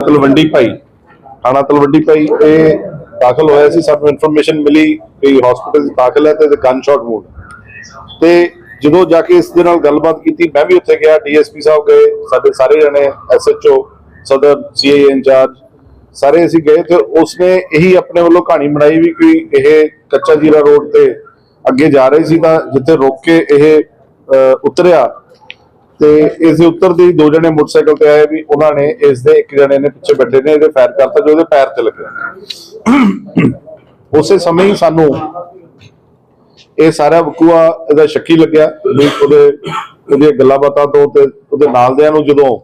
ਤਲਵੰਡੀ ਭਾਈ, ਥਾਣਾ ਤਲਵੰਡੀ ਭਾਈ, ਇਹ ਦਾਖਲ ਹੋਇਆ ਸੀ, ਸਾਨੂੰ ਇਨਫੋਰਮੇਸ਼ਨ ਮਿਲੀ ਕਿ ਹਸਪੀਟਲ ਦਾਖਲ ਹੈ ਤੇ ਗਨ ਸ਼ਾਟ ਵੂਡ ਤੇ ਜਦੋਂ ਜਾ ਕੇ ਇਸ ਦੇ ਨਾਲ ਗੱਲਬਾਤ ਕੀਤੀ, ਮੈਂ ਵੀ ਉੱਥੇ ਗਿਆ, ਡੀਐਸਪੀ ਸਾਹਿਬ ਗਏ, ਸਾਡੇ ਸਾਰੇ ਜਣੇ, ਐਸਐਚਓ, ਸਦਰ ਸੀਆਈ ਇੰਚਾਰਜ, ਸਾਰੇ ਅਸੀਂ ਗਏ ਤੇ ਉਸਨੇ ਇਹੀ ਆਪਣੇ ਵੱਲੋਂ ਕਹਾਣੀ ਬਣਾਈ ਵੀ ਕਿ ਇਹ ਕੱਚਾ ਜੀਰਾ ਰੋਡ ਤੇ ਅੱਗੇ ਜਾ ਰਹੇ ਸੀ ਤਾਂ ਜਿੱਥੇ ਰੁਕ ਕੇ ਇਹ ਉਤਰਿਆ ਤੇ ਇਸ ਉੱਤਰ ਦੀ ਦੋ ਜਣੇ ਮੋਟਰਸਾਈਕਲ ਤੇ ਆਏ ਵੀ ਉਹਨਾਂ ਨੇ ਇਸ ਦੇ ਇੱਕ ਜਣੇ ਨੇ ਪਿੱਛੇ ਬੈਠੇ ਨੇ, ਇਹਦੇ ਫਾਇਰ ਕਰਤਾ ਜੋ ਉਹਦੇ ਪੈਰ ਤੇ ਲੱਗਿਆ ਉਸੇ ਸਮੇਂ ਹੀ ਸਾਨੂੰ ਇਹ ਸਾਰਾ ਵਕੂਆ ਇਹਦਾ ਸ਼ੱਕੀ ਲੱਗਿਆ ਵੀ ਉਹਦੇ ਉਹਦੀਆਂ ਗੱਲਾਂ ਬਾਤਾਂ ਤੋਂ ਤੇ ਉਹਦੇ ਨਾਲ ਨਾਲਦਿਆਂ ਨੂੰ ਜਦੋਂ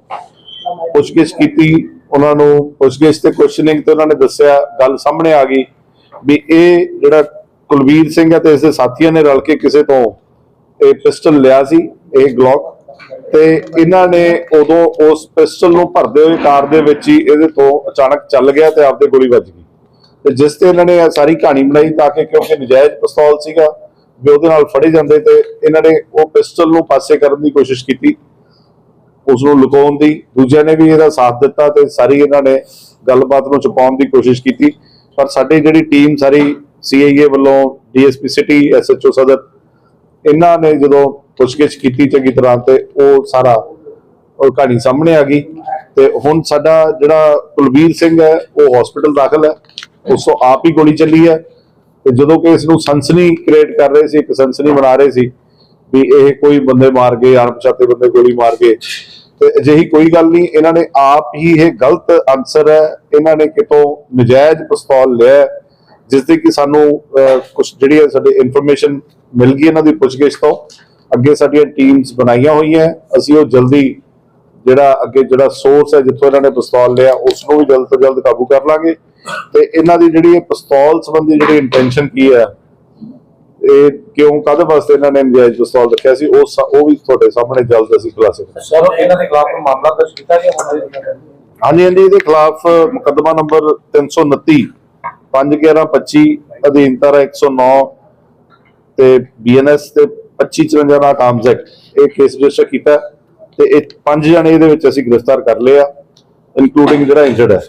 ਪੁੱਛਗਿੱਛ ਕੀਤੀ, ਉਹਨਾਂ ਨੂੰ ਪੁੱਛਗਿੱਛ ਤੇ ਕੁਐਸਚਨਿੰਗ ਤੇ ਉਹਨਾਂ ਨੇ ਦੱਸਿਆ, ਗੱਲ ਸਾਹਮਣੇ ਆ ਗਈ ਵੀ ਇਹ ਜਿਹੜਾ ਕੁਲਵੀਰ ਸਿੰਘ ਹੈ ਤੇ ਇਸ ਦੇ ਸਾਥੀਆਂ ਨੇ ਰਲ ਕੇ ਕਿਸੇ ਤੋਂ ਇਹ ਪਿਸਟਲ ਲਿਆ ਸੀ, ਇਹ ਗਲੌਕ ਤੇ ਇਹਨਾਂ ਨੇ ਉਦੋਂ ਉਸ ਪਿਸਟਲ ਨੂੰ ਭਰਦੇ ਹੋਏ ਕਾਰ ਦੇ ਵਿੱਚ ਹੀ ਇਹਦੇ ਤੋਂ ਅਚਾਨਕ ਚੱਲ ਗਿਆ ਤੇ ਆਪਦੇ ਗੋਲੀ ਵੱਜ ਗਈ। ਤੇ ਜਿਸ ਤੇ ਇਹਨਾਂ ਨੇ ਸਾਰੀ ਕਹਾਣੀ ਬਣਾਈ ਤਾਂ ਕਿ ਕਿਉਂਕਿ ਨਜਾਇਜ਼ ਪਿਸਤੌਲ ਸੀਗਾ, ਵੀ ਉਹਦੇ ਨਾਲ ਫੜੇ ਜਾਂਦੇ ਤੇ ਇਹਨਾਂ ਨੇ ਉਹ ਪਿਸਟਲ ਨੂੰ ਪਾਸੇ ਕਰਨ ਦੀ ਕੋਸ਼ਿਸ਼ ਕੀਤੀ, ਉਸ ਨੂੰ ਲੁਕਾਉਣ ਦੀ। ਦੂਜਿਆਂ ਨੇ ਵੀ ਇਹਦਾ ਸਾਥ ਦਿੱਤਾ ਤੇ ਸਾਰੀ ਇਹਨਾਂ ਨੇ ਗੱਲਬਾਤ ਨੂੰ ਛੁਪਾਉਣ ਦੀ ਕੋਸ਼ਿਸ਼ ਕੀਤੀ। ਪਰ ਸਾਡੀ ਜਿਹੜੀ ਟੀਮ ਸਾਰੀ ਸੀਆਈਏ ਵੱਲੋਂ ਡੀਐਸਪੀ ਸਿਟੀ ਐਸਐਚਓ ਸਦਰ, ਇਹਨਾਂ ਨੇ ਜਦੋਂ ਪੁੱਛਗਿੱਛ ਕੀਤੀ ਚੰਗੀ ਤਰ੍ਹਾਂ ਤੇ ਉਹ ਸਾਰਾ ਉਹ ਕਹਾਣੀ ਸਾਹਮਣੇ ਆ ਗਈ। ਤੇ ਹੁਣ ਸਾਡਾ ਜਿਹੜਾ ਕੁਲਵੀਰ ਸਿੰਘ ਹੈ ਉਹ ਹਸਪੀਟਲ ਦਾਖਲ ਹੈ। ਉਸ ਤੋਂ ਆਪ ਹੀ ਗੋਲੀ ਚੱਲੀ ਹੈ। ਤੇ ਜਦੋਂ ਕਿ ਇਸ ਨੂੰ ਸਨਸਨੀ ਕ੍ਰੀਏਟ ਕਰ ਰਹੇ ਸੀ ਇੱਕ ਸਨਸਨੀ ਬਣਾ ਰਹੇ ਸੀ ਵੀ ਇਹ ਕੋਈ ਬੰਦੇ ਮਾਰ ਗਏ ਅਣਪਛਾਤੇ ਬੰਦੇ ਗੋਲੀ ਮਾਰ ਗਏ। ਤੇ ਅਜਿਹੀ ਕੋਈ ਗੱਲ ਨਹੀਂ ਇਹਨਾਂ ਨੇ ਆਪ ਹੀ ਇਹ ਗਲਤ ਆਨਸਰ ਹੈ। ਇਹਨਾਂ ਨੇ ਕਿਤੋਂ ਨਜਾਇਜ਼ ਪਿਸਤੌਲ ਲਿਆ ਹੈ, ਜਿਸ ਦੀ ਕਿ ਸਾਨੂੰ ਕੁਝ ਜਿਹੜੀ ਹੈ ਸਾਡੇ ਇਨਫੋਰਮੇਸ਼ਨ ਮਿਲ ਗਈ ਇਹਨਾਂ ਦੀ ਪੁੱਛਗਿੱਛ ਤੋਂ। ਅੱਗੇ ਸਾਡੀਆਂ ਟੀਮਸ ਬਣਾਈਆਂ ਹੋਈਆਂ ਅਸੀਂ ਉਹ ਜਲਦੀ ਜਿਹੜਾ ਅੱਗੇ ਜਿਹੜਾ ਸੋਰਸ ਹੈ ਜਿੱਥੋਂ ਇਹਨਾਂ ਨੇ ਪਿਸਤੌਲ ਲਿਆ ਉਸ ਨੂੰ ਵੀ ਜਲਦ ਤੋਂ ਜਲਦ ਕਾਬੂ ਕਰ ਲਾਂਗੇ। ਤੇ ਇਹਨਾਂ ਦੀ ਜਿਹੜੀ ਇਹ ਪਿਸਤੌਲ ਸੰਬੰਧੀ ਜਿਹੜੀ ਇੰਟੈਂਸ਼ਨ ਕੀ ਹੈ ਇਹ ਕਿਉਂ ਕਾਹਦੇ ਵਾਸਤੇ ਇਹਨਾਂ ਨੇ ਨਜਾਇਜ਼ ਪਿਸਤੌਲ ਰੱਖਿਆ ਸੀ ਉਹ ਉਹ ਵੀ ਤੁਹਾਡੇ ਸਾਹਮਣੇ ਜਲਦ ਅਸੀਂ ਖੁਲਾਸੇ ਕਰਾਂਗੇ ਸਰ ਇਹਨਾਂ ਦੇ ਖਿਲਾਫ ਮਾਮਲਾ ਦਰਜ ਕੀਤਾ ਗਿਆ ਹੁਣ ਹਾਂਜੀ ਹਾਂਜੀ ਇਹਦੇ ਖਿਲਾਫ ਮੁਕੱਦਮਾ ਨੰਬਰ 329 51125 ਅਧੀਨ ਧਾਰਾ 109 ਤੇ ਬੀਐਨਐਸ ਤੇ 2554 ਦਾ ਕਾਮਜ਼ ਐਕਟ ਇਹ ਕੇਸ ਰਜਿਸਟਰ ਕੀਤਾ ਤੇ ਇਹ ਪੰਜ ਜਣੇ ਇਹਦੇ ਵਿੱਚ ਅਸੀਂ ਗ੍ਰਿਫਤਾਰ ਕਰ ਲਏ ਆ ਇਨਕਲੂਡਿੰਗ ਜਿਹੜਾ ਇੰਜਰਡ ਹੈ।